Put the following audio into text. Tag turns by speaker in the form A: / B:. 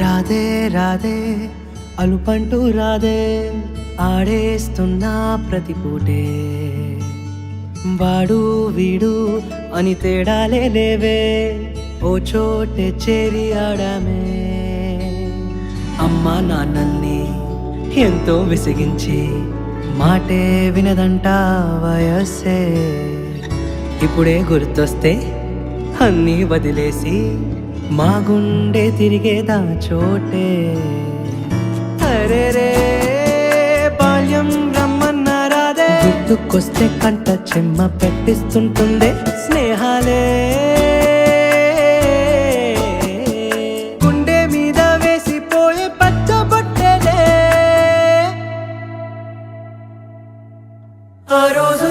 A: రాధే రాధే అలుపంటూ రాధే ఆడేస్తున్నా ప్రతి పూటే. వాడు వీడు అని తేడాలే లేవే ఓ చోటే చేరి ఆడామే. అమ్మా నాన్నల్ని ఎంతో విసిగించి మాటే వినదంట వయస్సే. ఇప్పుడే గుర్తొస్తే అన్నీ వదిలేసి మా గుండె తిరిగేదా చోటే. అరే రే బాల్యం రమ్మన్నారాదే గుర్తుకొస్తే కంట చెమ్మ పెట్టిస్తుంటుందే స్నేహాలే. గుండె మీద వేసిపోయే ఆ రోజు